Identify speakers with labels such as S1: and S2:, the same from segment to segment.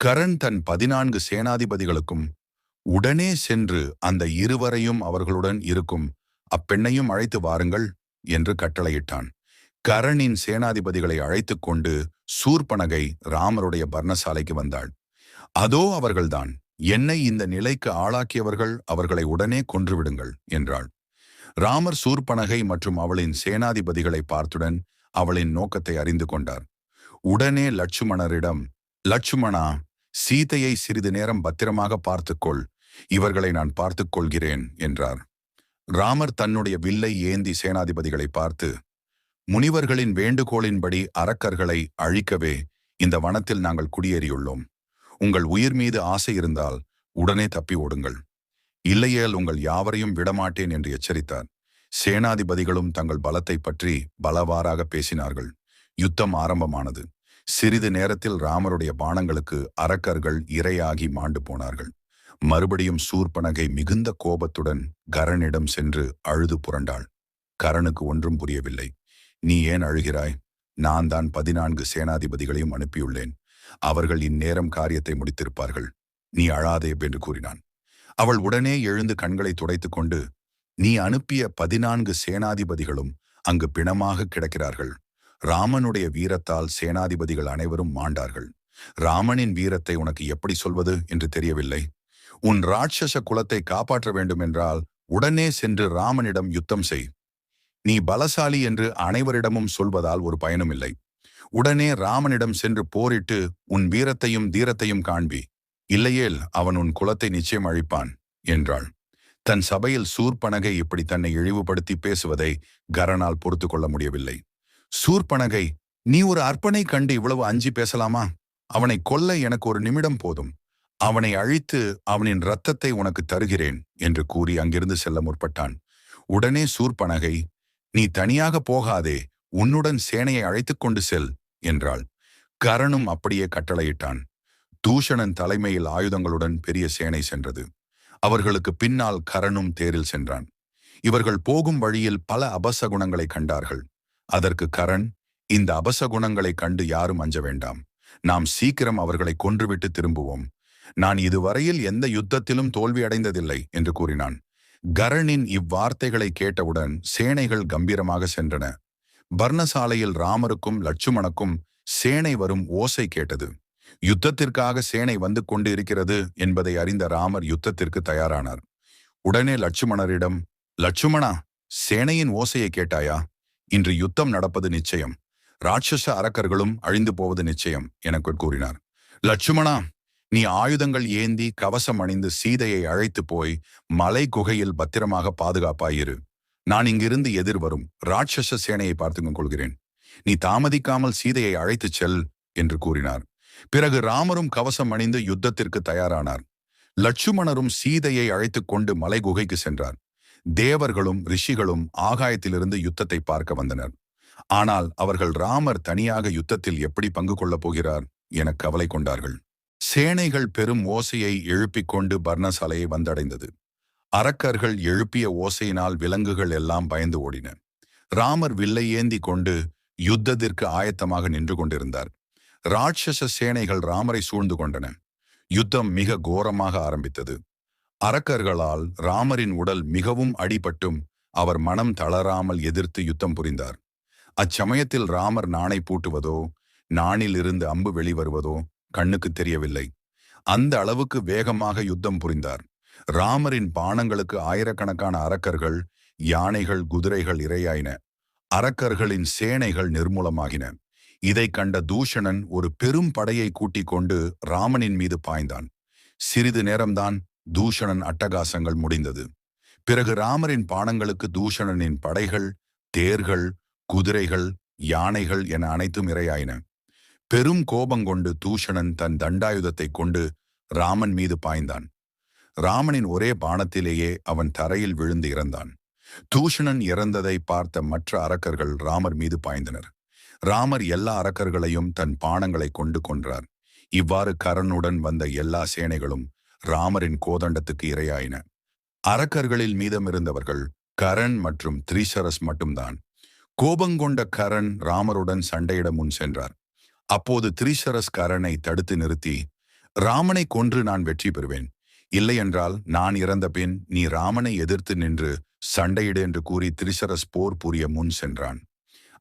S1: கரண் தன் பதினான்கு சேனாதிபதிகளுக்கும் உடனே சென்று அந்த இருவரையும் அவர்களுடன் இருக்கும் அப்பெண்ணையும் அழைத்து வாருங்கள் என்று கட்டளையிட்டான். கரணின் சேனாதிபதிகளை அழைத்துக் கொண்டு சூர்பனகை ராமருடைய பர்ணசாலைக்கு வந்தாள். அதோ அவர்கள்தான் என்னை இந்த நிலைக்கு ஆளாக்கியவர்கள் அவர்களை உடனே கொன்றுவிடுங்கள் என்றாள். ராமர் சூர்பனகை மற்றும் அவளின் சேனாதிபதிகளை பார்த்துடன் அவளின் நோக்கத்தை அறிந்து கொண்டார். உடனே லட்சுமணரிடம் லட்சுமணா சீதையை சிறிது நேரம் பத்திரமாக பார்த்துக்கொள் இவர்களை நான் பார்த்துக் கொள்கிறேன் என்றார். ராமர் தன்னுடைய வில்லை ஏந்தி சேனாதிபதிகளை பார்த்து முனிவர்களின் வேண்டுகோளின்படி அரக்கர்களை அழிக்கவே இந்த வனத்தில் நாங்கள் குடியேறியுள்ளோம். உங்கள் உயிர் மீது ஆசை இருந்தால் உடனே தப்பி ஓடுங்கள். இல்லையேல் உங்கள் யாவரையும் விடமாட்டேன் என்று எச்சரித்தார். சேனாதிபதிகளும் தங்கள் பலத்தை பற்றி பலவாறாக பேசினார்கள். யுத்தம் ஆரம்பமானது. சிறிது நேரத்தில் ராமருடைய பானங்களுக்கு அரக்கர்கள் இரையாகி மாண்டு போனார்கள். மறுபடியும் சூர்பனகை மிகுந்த கோபத்துடன் கரனிடம் சென்று அழுது புரண்டாள். கரனுக்கு ஒன்றும் புரியவில்லை. நீ ஏன் அழுகிறாய்? நான் தான் பதினான்கு சேனாதிபதிகளையும் அனுப்பியுள்ளேன். அவர்கள் இந்நேரம் காரியத்தை முடித்திருப்பார்கள். நீ அழாதே என்று கூறினான். அவள் உடனே எழுந்து கண்களை துடைத்து கொண்டு நீ அனுப்பிய பதினான்கு சேனாதிபதிகளும் அங்கு பிணமாக கிடக்கிறார்கள். ராமனுடைய வீரத்தால் சேனாதிபதிகள் அனைவரும் மாண்டார்கள். ராமனின் வீரத்தை உனக்கு எப்படி சொல்வது என்று தெரியவில்லை. உன் ராட்சச குலத்தை காப்பாற்ற வேண்டுமென்றால் உடனே சென்று ராமனிடம் யுத்தம் செய். நீ பலசாலி என்று அனைவரிடமும் சொல்வதால் ஒரு பயனுமில்லை உடனே ராமனிடம் சென்று போரிட்டு உன் வீரத்தையும் தீரத்தையும் காண்பி. இல்லையேல் அவன் உன் குலத்தை நிச்சயம் அழிப்பான் என்றாள். தன் சபையில் சூர்பனகை இப்படி தன்னை இழிவுபடுத்தி பேசுவதை கரனால் பொறுத்து கொள்ள முடியவில்லை. சூர்பனகை நீ ஒரு அர்ப்பனை கண்டு இவ்வளவு அஞ்சி பேசலாமா? அவனை கொல்ல எனக்கு ஒரு நிமிடம் போதும். அவனை அழித்து அவனின் இரத்தத்தை உனக்கு தருகிறேன் என்று கூறி அங்கிருந்து செல்ல முற்பட்டான். உடனே சூர்பனகை நீ தனியாக போகாதே உன்னுடன் சேனையை அழைத்துக் கொண்டு செல் என்றாள். கரணும் அப்படியே கட்டளையிட்டான். தூஷணன் தலைமையில் ஆயுதங்களுடன் பெரிய சேனை சென்றது. அவர்களுக்கு பின்னால் கரணும் தேரில் சென்றான். இவர்கள் போகும் வழியில் பல அபசகுணங்களை கண்டார்கள். அதற்கு கரண் இந்த அபசகுணங்களை கண்டு யாரும் அஞ்ச வேண்டாம். நாம் சீக்கிரம் அவர்களை கொன்றுவிட்டு திரும்புவோம். நான் இதுவரையில் எந்த யுத்தத்திலும் தோல்வியடைந்ததில்லை என்று கூறினான். கரணின் இவ்வார்த்தைகளை கேட்டவுடன் சேனைகள் கம்பீரமாக சென்றன. பர்ணசாலையில் ராமருக்கும் லட்சுமணக்கும் சேனை வரும் ஓசை கேட்டது. யுத்தத்திற்காக சேனை வந்து கொண்டு இருக்கிறது என்பதை அறிந்த ராமர் யுத்தத்திற்கு தயாரானார். உடனே லட்சுமணரிடம் லட்சுமணா சேனையின் ஓசையை கேட்டாயா? இன்று யுத்தம் நடப்பது நிச்சயம். ராட்சச அரக்கர்களும் அழிந்து போவது நிச்சயம் எனக்கு கூறினார். லட்சுமணா நீ ஆயுதங்கள் ஏந்தி கவசம் அணிந்து சீதையை அழைத்து போய் மலை குகையில் பத்திரமாக பாதுகாப்பாயிரு. நான் இங்கிருந்து எதிர்வரும் ராட்சச சேனையை பார்த்து கொள்கிறேன். நீ தாமதிக்காமல் சீதையை அழைத்துச் செல் என்று கூறினார். பிறகு ராமரும் கவசம் அணிந்து யுத்தத்திற்கு தயாரானார். லட்சுமணரும் சீதையை அழைத்துக் கொண்டு மலை குகைக்கு சென்றார். தேவர்களும் ரிஷிகளும் ஆகாயத்திலிருந்து யுத்தத்தை பார்க்க வந்தனர். ஆனால் அவர்கள் ராமர் தனியாக யுத்தத்தில் எப்படி பங்கு கொள்ளப் போகிறார் என கவலை கொண்டார்கள். சேனைகள் பெரும் ஓசையை எழுப்பிக் கொண்டு பர்ணசாலையை வந்தடைந்தது. அரக்கர்கள் எழுப்பிய ஓசையினால் விலங்குகள் எல்லாம் பயந்து ஓடின. ராமர் வில்லை ஏந்தி கொண்டு யுத்தத்திற்கு ஆயத்தமாக நின்று கொண்டிருந்தார். ராட்சச சேனைகள் ராமரை சூழ்ந்து கொண்டன. யுத்தம் மிக கோரமாக ஆரம்பித்தது. அரக்கர்களால் ராமரின் உடல் மிகவும் அடிபட்டும். அவர் மனம் தளராமல் எதிர்த்து யுத்தம் புரிந்தார். அச்சமயத்தில் ராமர் நாணை பூட்டுவதோ நாணிலிருந்து அம்பு வெளிவருவதோ கண்ணுக்கு தெரியவில்லை. அந்த அளவுக்கு வேகமாக யுத்தம் புரிந்தார். ராமரின் பானங்களுக்கு ஆயிரக்கணக்கான அரக்கர்கள் யானைகள் குதிரைகள் இரையாயின. அரக்கர்களின் சேனைகள் நிர்மூலமாகின. இதை கண்ட தூஷணன் ஒரு பெரும் படையை கூட்டிக் கொண்டு ராமனின் மீது பாய்ந்தான். சிறிது நேரம்தான் தூஷணன் அட்டகாசங்கள் முடிந்தது. பிறகு ராமரின் பானங்களுக்கு தூஷணனின் படைகள் தேர்கள் குதிரைகள் யானைகள் என அனைத்தும் இரையாயின. பெரும் கோபங்கொண்டு தூஷணன் தன் தண்டாயுதத்தை கொண்டு ராமன் மீது பாய்ந்தான். ராமனின் ஒரே பானத்திலேயே அவன் தரையில் விழுந்து இறந்தான். தூஷணன் இறந்ததை பார்த்த மற்ற அரக்கர்கள் ராமர் மீது பாய்ந்தனர். ராமர் எல்லா அரக்கர்களையும் தன் பானங்களை கொண்டு கொன்றார். இவ்வாறு கரனுடன் வந்த எல்லா சேனைகளும் ராமரின் கோதண்டத்துக்கு இரையாயின. அரக்கர்களில் மீதமிருந்தவர்கள் கரண் மற்றும் த்ரீசரஸ் மட்டும்தான். கோபங்கொண்ட கரண் ராமருடன் சண்டையிட முன் சென்றார். அப்போது திரிசரஸ் கரனை தடுத்து நிறுத்தி ராமனை கொன்று நான் வெற்றி பெறுவேன். இல்லையென்றால் நான் இறந்த பின் நீ ராமனை எதிர்த்து நின்று சண்டையிடு என்று கூறி திரிசரஸ் போர் புரிய முன் சென்றான்.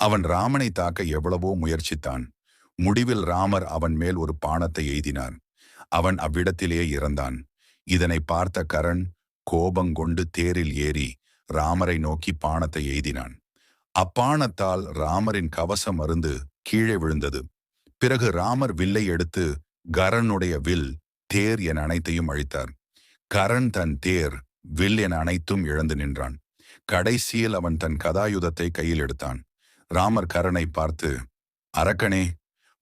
S1: அவன் ராமனை தாக்க எவ்வளவோ முயற்சித்தான். முடிவில் ராமர் அவன் மேல் ஒரு பானத்தை எய்தினார். அவன் அவ்விடத்திலே இறந்தான். இதனை பார்த்த கரண் கோபங்கொண்டு தேரில் ஏறி ராமரை நோக்கி பானத்தை எய்தினான். அப்பானத்தால் ராமரின் கவசம் அருந்து கீழே விழுந்தது. பிறகு ராமர் வில்லை எடுத்து கரனுடைய வில் தேர் என அனைத்தையும் அழித்தார். கரண் தன் தேர் வில் என அனைத்தும் இழந்து நின்றான். கடைசியில் அவன் தன் கதாயுதத்தை கையில் எடுத்தான். ராமர் கரனை பார்த்து அரக்கனே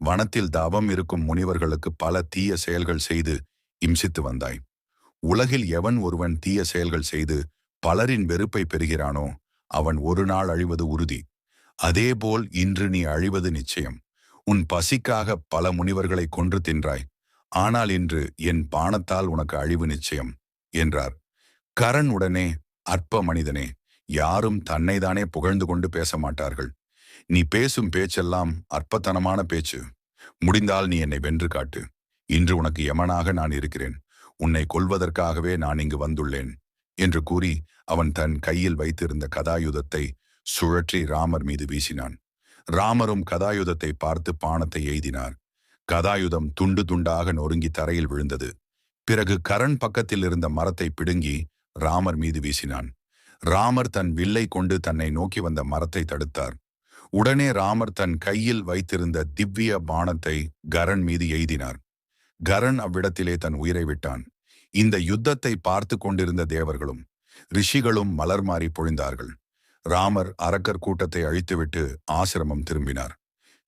S1: வனத்தில் தவம் இருக்கும் முனிவர்களுக்கு பல தீய செயல்கள் செய்து இம்சித்து வந்தாய். உலகில் எவன் ஒருவன் தீய செயல்கள் செய்து பலரின் வெறுப்பை பெறுகிறானோ அவன் ஒரு நாள் அழிவது உறுதி. அதேபோல் இன்று நீ அழிவது நிச்சயம். உன் பசிக்காக பல முனிவர்களை கொன்று தின்றாய். ஆனால் இன்று என் பானத்தால் உனக்கு அழிவு நிச்சயம் என்றார். கரண் உடனே அற்ப மனிதனே யாரும் தன்னைதானே புகழ்ந்து கொண்டு பேச மாட்டார்கள். நீ பேசும் பேச்செல்லாம் அற்பத்தனமான பேச்சு. முடிந்தால் நீ என்னை வென்று காட்டு. இன்று உனக்கு யமனாக நான் இருக்கிறேன். உன்னை கொல்வதற்காகவே நான் இங்கு வந்துள்ளேன். என்று கூறி அவன் தன் கையில் வைத்திருந்த கதாயுதத்தை சுழற்றி ராமர் மீது வீசினான். ராமரும் கதாயுதத்தை பார்த்து பானத்தை எய்தினார். கதாயுதம் துண்டு துண்டாக நொறுங்கி தரையில் விழுந்தது. பிறகு கரண் பக்கத்தில் இருந்த மரத்தை பிடுங்கி ராமர் மீது வீசினான். ராமர் தன் வில்லை கொண்டு தன்னை நோக்கி வந்த மரத்தை தடுத்தார். உடனே ராமர் தன் கையில் வைத்திருந்த திவ்ய பானத்தை கரண் மீது எய்தினார். கரண் அவ்விடத்திலே தன் உயிரை விட்டான். இந்த யுத்தத்தை பார்த்து கொண்டிருந்த தேவர்களும் ரிஷிகளும் மலர் மாறி பொழிந்தார்கள். ராமர் அரக்கர் கூட்டத்தை அழித்துவிட்டு ஆசிரமம் திரும்பினார்.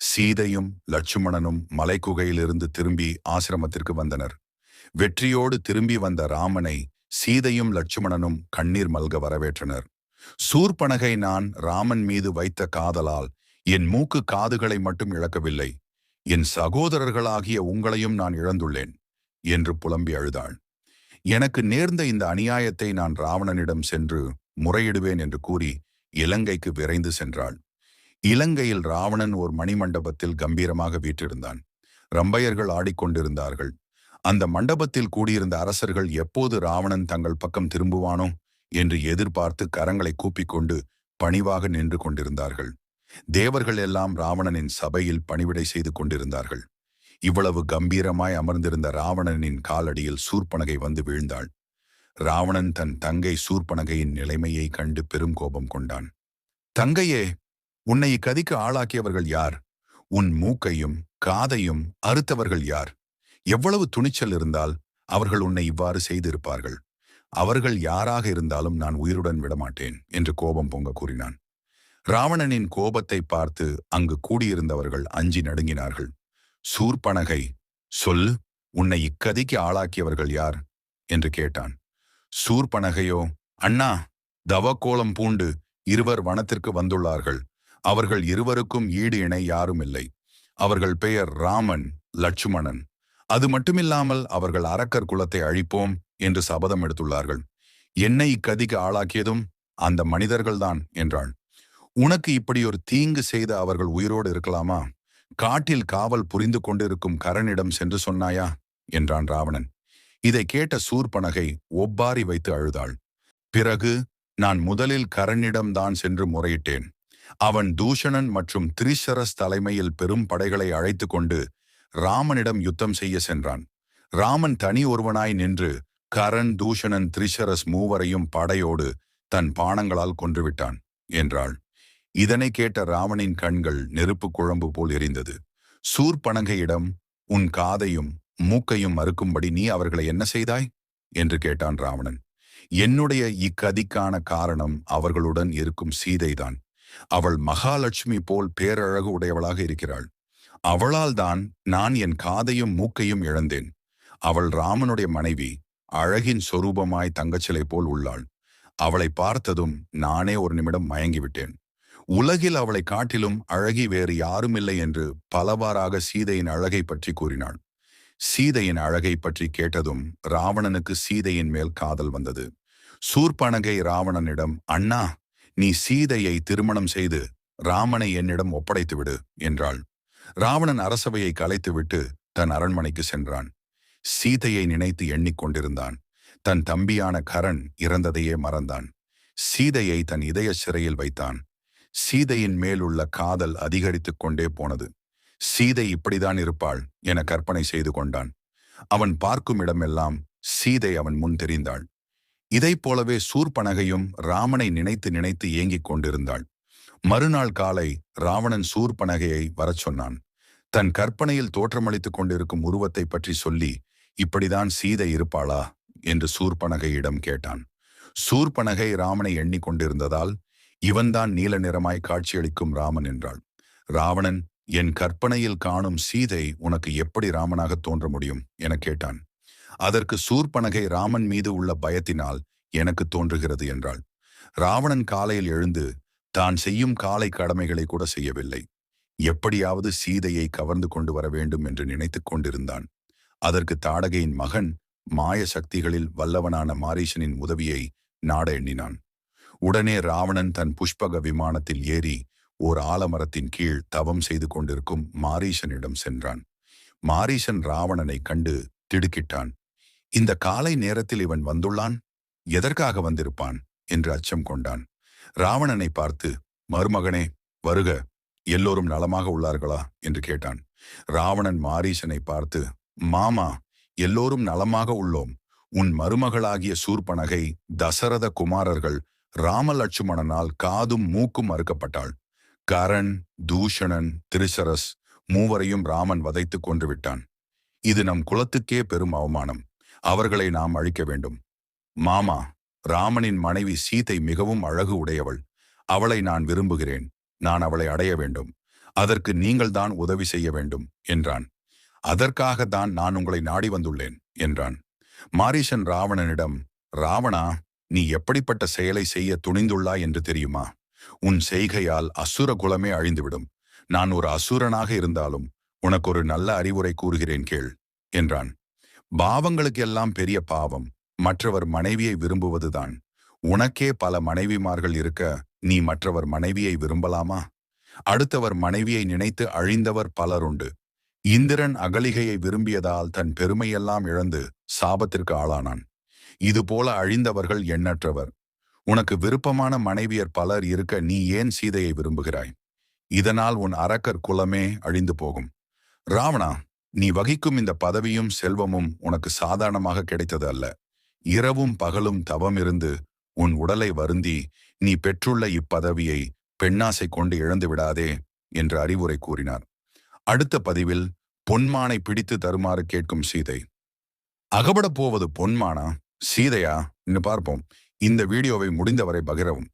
S1: சீதையும் லட்சுமணனும் மலைக்குகையிலிருந்து திரும்பி ஆசிரமத்திற்கு வந்தனர். வெற்றியோடு திரும்பி வந்த ராமனை சீதையும் லட்சுமணனும் கண்ணீர் மல்க வரவேற்றனர். சூர்பனகை நான் ராமன் மீது வைத்த காதலால் என் மூக்கு காதுகளை மட்டும் இழக்கவில்லை. என் சகோதரர்களாகிய உங்களையும் நான் இழந்துள்ளேன் என்று புலம்பி அழுதாள். எனக்கு நேர்ந்த இந்த அநியாயத்தை நான் ராவணனிடம் சென்று முறையிடுவேன் என்று கூறி இலங்கைக்கு விரைந்து சென்றாள். இலங்கையில் ராவணன் ஓர் மணிமண்டபத்தில் கம்பீரமாக வீற்றிருந்தான். ரம்பையர்கள் ஆடிக்கொண்டிருந்தார்கள். அந்த மண்டபத்தில் கூடியிருந்த அரசர்கள் எப்போது ராவணன் தங்கள் பக்கம் திரும்புவானோ என்று எதிர்பார்த்து கரங்களை கூப்பிக்கொண்டு பணிவாக நின்று கொண்டிருந்தார்கள். தேவர்கள் எல்லாம் ராவணனின் சபையில் பணிவிடை செய்து கொண்டிருந்தார்கள். இவ்வளவு கம்பீரமாய் அமர்ந்திருந்த ராவணனின் காலடியில் சூர்பனகை வந்து வீழ்ந்தாள். ராவணன் தன் தங்கை சூர்பனகையின் நிலைமையை கண்டு பெரும் கோபம் கொண்டான். தங்கையே உன்னை இக்கதிக்கு ஆளாக்கியவர்கள் யார்? உன் மூக்கையும் காதையும் அறுத்தவர்கள் யார்? எவ்வளவு துணிச்சல் இருந்தால் அவர்கள் உன்னை இவ்வாறு செய்திருப்பார்கள். அவர்கள் யாராக இருந்தாலும் நான் உயிருடன் விடமாட்டேன் என்று கோபம் பொங்க கூறினான். ராவணனின் கோபத்தை பார்த்து அங்கு கூடியிருந்தவர்கள் அஞ்சி நடுங்கினார்கள். சூர்பனகை சொல் உன்னை இக்கதிக்கு ஆளாக்கியவர்கள் யார்? என்று கேட்டான். சூர்பனகையோ அண்ணா தவக்கோலம் பூண்டு இருவர் வனத்திற்கு வந்துள்ளார்கள். அவர்கள் இருவருக்கும் ஈடு இணை யாரும் இல்லை. அவர்கள் பெயர் ராமன் லட்சுமணன். அது மட்டுமில்லாமல் அவர்கள் அரக்கர் குலத்தை அழிப்போம் என்று சபதம் எடுத்துள்ளார்கள். என்னை இக்கதிக்கு ஆளாக்கியதும் அந்த மனிதர்கள்தான் என்றாள். உனக்கு இப்படி ஒரு தீங்கு செய்த அவர்கள் உயிரோடு இருக்கலாமா? காட்டில் காவல் புரிந்து கொண்டிருக்கும் கரனிடம் சென்று சொன்னாயா? என்றான் ராவணன். இதை கேட்ட சூர்பனகை ஒப்பாரி வைத்து அழுதாள். பிறகு நான் முதலில் கரனிடம்தான் சென்று முறையிட்டேன். அவன் தூஷணன் மற்றும் திரிசரஸ் தலைமையில் பெரும் படைகளை அழைத்து கொண்டு ராமனிடம் யுத்தம் செய்ய சென்றான். ராமன் தனி ஒருவனாய் நின்று கரண் தூஷணன் திரிஷரஸ் மூவரையும் படையோடு தன் பானங்களால் கொன்றுவிட்டான் என்றாள். இதனை கேட்ட ராவணின் கண்கள் நெருப்பு குழம்பு போல் எரிந்தது. சூர்பனகையிடம் உன் காதையும் மூக்கையும் மறுக்கும்படி நீ அவர்களை என்ன செய்தாய்? என்று கேட்டான் ராவணன். என்னுடைய இக்கதிக்கான காரணம் அவர்களுடன் இருக்கும் சீதைதான். அவள் மகாலட்சுமி போல் பேரழகு உடையவளாக இருக்கிறாள். அவளால் தான் நான் என் காதையும் மூக்கையும் இழந்தேன். அவள் ராமனுடைய மனைவி அழகின் சொரூபமாய் தங்கச்சிலை போல் உள்ளாள். அவளை பார்த்ததும் நானே ஒரு நிமிடம் மயங்கிவிட்டேன். உலகில் அவளை காட்டிலும் அழகி வேறு யாருமில்லை என்று பலவாறாக சீதையின் அழகை பற்றி கூறினாள். சீதையின் அழகை பற்றி கேட்டதும் ராவணனுக்கு சீதையின் மேல் காதல் வந்தது. சூர்பனகை ராவணனிடம் அண்ணா நீ சீதையை திருமணம் செய்து ராமனை என்னிடம் ஒப்படைத்து விடு என்றாள். ராவணன் அரசவையை கலைத்துவிட்டு தன் அரண்மனைக்கு சென்றான். சீதையை நினைத்து எண்ணிக்கொண்டிருந்தான் தன் தம்பியான கரண் இறந்ததையே மறந்தான். சீதையை தன் இதய சிறையில் வைத்தான். சீதையின் மேலுள்ள காதல் அதிகரித்துக் கொண்டே போனது. சீதை இப்படிதான் இருப்பாள் என கற்பனை செய்து கொண்டான். அவன் பார்க்கும் இடமெல்லாம் சீதை அவன் முன் தெரிந்தாள். இதைப் போலவே சூர்பனகையும் ராமனை நினைத்து நினைத்து ஏங்கிக் கொண்டிருந்தாள். மறுநாள் காலை ராவணன் சூர்பனகையை வரச் சொன்னான். தன் கற்பனையில் தோற்றமளித்துக் கொண்டிருக்கும் உருவத்தை பற்றி சொல்லி இப்படிதான் சீதை இருப்பாளா? என்று சூர்பனகையிடம் கேட்டான். சூர்பனகை ராமனை எண்ணிக்கொண்டிருந்ததால் இவன்தான் நீல நிறமாய் காட்சியளிக்கும் ராமன் என்றாள். ராவணன் என் கற்பனையில் காணும் சீதை உனக்கு எப்படி ராமனாக தோன்ற முடியும்? என கேட்டான். அதற்கு சூர்பனகை ராமன் மீது உள்ள பயத்தினால் எனக்கு தோன்றுகிறது என்றாள். ராவணன் காலையில் எழுந்து தான் செய்யும் காலை கடமைகளை கூட செய்யவில்லை. எப்படியாவது சீதையை கவர்ந்து கொண்டு வர வேண்டும் என்று நினைத்துக் கொண்டிருந்தான். அதற்கு தாடகையின் மகன் மாய சக்திகளில் வல்லவனான மாரீசனின் உதவியை நாட எண்ணினான். உடனே ராவணன் தன் புஷ்பக விமானத்தில் ஏறி ஓர் ஆலமரத்தின் கீழ் தவம் செய்து கொண்டிருக்கும் மாரீசனிடம் சென்றான். மாரீசன் ராவணனை கண்டு திடுக்கிட்டான். இந்த காலை நேரத்தில் இவன் வந்துள்ளான்? எதற்காக வந்திருப்பான்? என்று அச்சம் கொண்டான். ராவணனை பார்த்து மருமகனே வருக. எல்லோரும் நலமாக உள்ளார்களா? என்று கேட்டான். ராவணன் மாரீசனை பார்த்து மாமா எல்லோரும் நலமாக உள்ளோம். உன் மருமகளாகிய சூர்பனகை தசரத குமாரர்கள் ராமலட்சுமணனால் காதும் மூக்கும் மறுக்கப்பட்டாள் கரண் தூஷணன் திருசரஸ் மூவரையும் ராமன் வதைத்துக் கொன்று விட்டான். இது நம் குலத்துக்கே பெரும் அவமானம். அவர்களை நாம் அழிக்க வேண்டும். மாமா ராமனின் மனைவி சீதை மிகவும் அழகு உடையவள். அவளை நான் விரும்புகிறேன். நான் அவளை அடைய வேண்டும். அதற்கு நீங்கள்தான் உதவி செய்ய வேண்டும் என்றான். அதற்காக தான் நான் உங்களை நாடி வந்துள்ளேன் என்றான். மாரீசன் ராவணனிடம் ராவணா நீ எப்படிப்பட்ட செயலை செய்ய துணிந்துள்ளாய் என்று தெரியுமா? உன் செய்கையால் அசுர குலமே அழிந்துவிடும். நான் ஒரு அசுரனாக இருந்தாலும் உனக்கு ஒரு நல்ல அறிவுரை கூறுகிறேன் கேள் என்றான். பாவங்களுக்கு எல்லாம் பெரிய பாவம். மற்றவர் மனைவியை விரும்புவதுதான். உனக்கே பல மனைவிமார்கள் இருக்க நீ மற்றவர் மனைவியை விரும்பலாமா? அடுத்தவர் மனைவியை நினைத்து அழிந்தவர் பலருண்டு. இந்திரன் அகலிகையை விரும்பியதால் தன் பெருமையெல்லாம் இழந்து சாபத்திற்கு ஆளானான். இதுபோல அழிந்தவர்கள் எண்ணற்றவர். உனக்கு விருப்பமான மனைவியர் பலர் இருக்க நீ ஏன் சீதையை விரும்புகிறாய்? இதனால் உன் அரக்கர் குலமே அழிந்து போகும். ராவணா நீ வகிக்கும் இந்த பதவியும் செல்வமும் உனக்கு சாதாரணமாக கிடைத்தது அல்ல. இரவும் பகலும் தவம் இருந்து உன் உடலை வருந்தி நீ பெற்றுள்ள இப்பதவியை பெண்ணாசை கொண்டு இழந்து விடாதே என்று அறிவுரை கூறினார். அடுத்த பதிவில் பொன்மானை பிடித்து தருமாறு கேட்கும் சீதை. அகப்படப் போவது பொன்மானா? சீதையா? என்று பார்ப்போம். இந்த வீடியோவை முடிந்தவரை பகிரவும்.